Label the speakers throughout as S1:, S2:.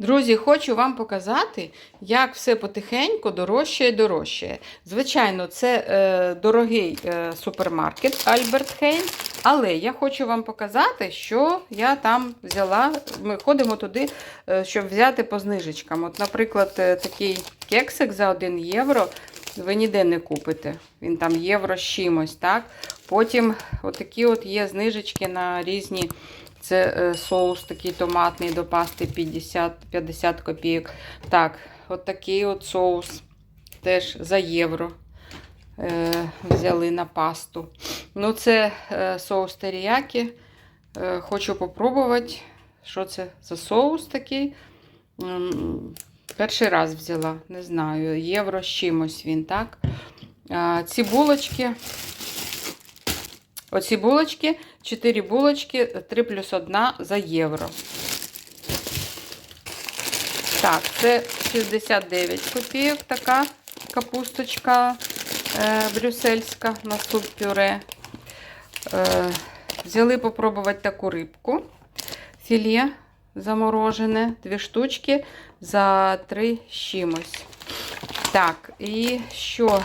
S1: Друзі, хочу вам показати, як все потихеньку дорожчає і дорожчає. Звичайно, це е, дорогий е, супермаркет Альберт Хейн, але я хочу вам показати, що я там взяла. Ми ходимо туди, е, щоб взяти по знижечкам. От, наприклад, е, такий кексик за 1 євро ви ніде не купите. Він там євро з чимось. так? Потім отакі от є знижечки на різні. Це е, соус такий томатний до пасти 50, 50 копійок. Так, от такий от соус теж за євро е, взяли на пасту. Ну, це е, соус теріякі. Е, хочу попробувати, що це за соус такий. Перший раз взяла, не знаю, євро з чимось він, так? Ці булочки. Оці булочки, 4 булочки, 3 плюс 1 за євро. Так, це 69 копійок така капусточка е, брюссельська на суп пюре. Е, взяли попробувати таку рибку. Філе заморожене, дві штучки за 3 з чимось. Так, і що?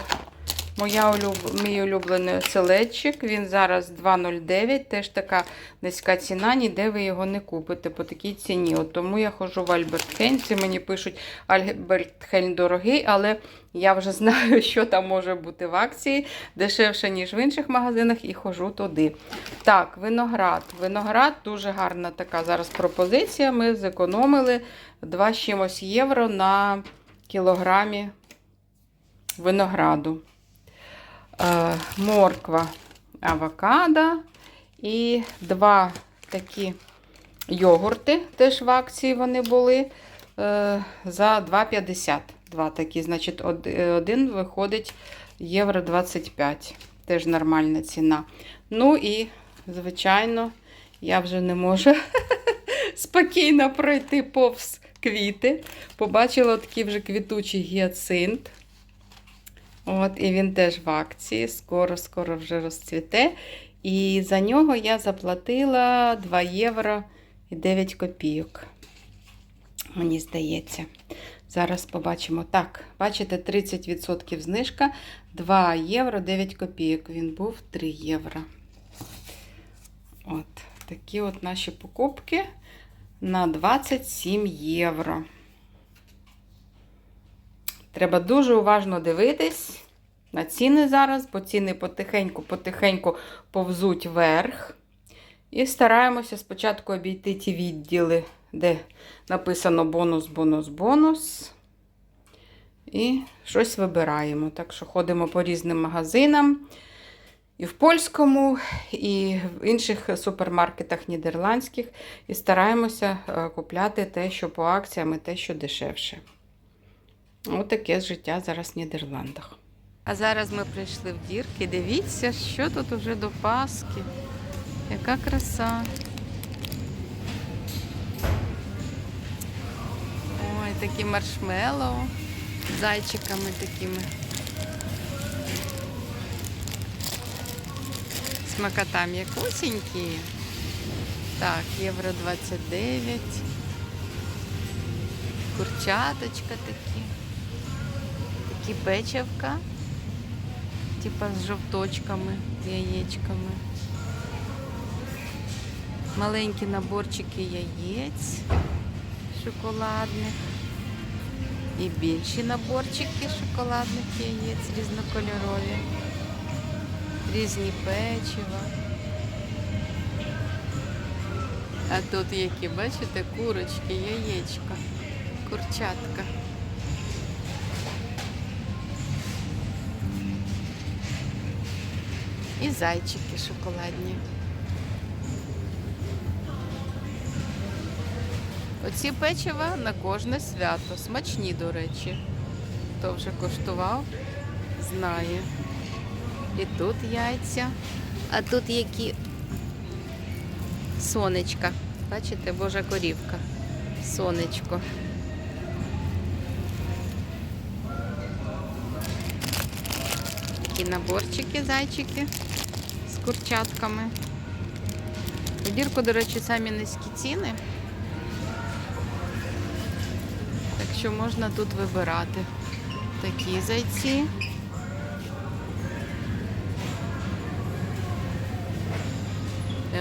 S1: Моя улюб... Мій улюблений оселедчик, він зараз 2,09, теж така низька ціна, ніде ви його не купите по такій ціні. От Тому я ходжу в Альберт Хейн. Ці мені пишуть, Альберт Хейн дорогий, але я вже знаю, що там може бути в акції, дешевше, ніж в інших магазинах, і ходжу туди. Так, виноград. Виноград дуже гарна така зараз пропозиція. Ми зекономили 2 чимось євро на кілограмі винограду. Е, морква, авокадо і два такі йогурти, теж в акції вони були е, за 2,50. Два такі, значить, один виходить євро 25. Теж нормальна ціна. Ну і, звичайно, я вже не можу спокійно пройти повз квіти. Побачила такий вже квітучий гіацинт. От, і він теж в акції, скоро-скоро вже розцвіте. І за нього я заплатила 2 євро і 9 копійок. Мені здається. Зараз побачимо. Так, бачите, 30% знижка. 2 євро 9 копійок. Він був 3 євро. От, такі от наші покупки на 27 євро. Треба дуже уважно дивитись на ціни зараз, бо ціни потихеньку-потихеньку повзуть вверх. І стараємося спочатку обійти ті відділи, де написано бонус, бонус, бонус. І щось вибираємо. Так що ходимо по різним магазинам. І в польському, і в інших супермаркетах нідерландських. І стараємося е, купляти те, що по акціям, і те, що дешевше. Ось таке життя зараз в Нідерландах. А зараз ми прийшли в дірки. Дивіться, що тут уже до Пасхи. Яка краса. Ой, такі маршмеллоу з зайчиками такими. Смакота м'якусенькі. Так, євро 29. Курчаточка такі. Такі печивка. Типа з жовточками, яєчками. Маленькі наборчики яєць шоколадних. І більші наборчики шоколадних яєць різнокольорові. Різні печива. А тут які, бачите, курочки, яєчка, курчатка. І зайчики шоколадні. Оці печива на кожне свято. Смачні, до речі. Хто вже коштував, знає. І тут яйця. А тут які сонечка. Бачите, Божа корівка. Сонечко. Такі наборчики, зайчики курчатками. У дірку, до речі, самі низькі ціни. Так що можна тут вибирати. Такі зайці.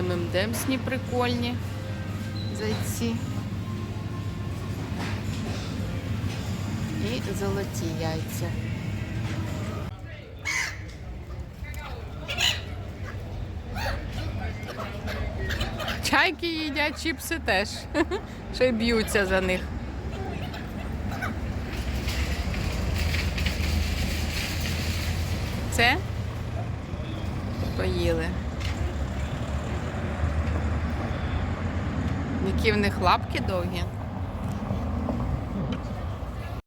S1: ММДМсні прикольні зайці. І золоті яйця. Чайки їдять чіпси теж. Ще й б'ються за них. Це поїли. Які в них лапки довгі.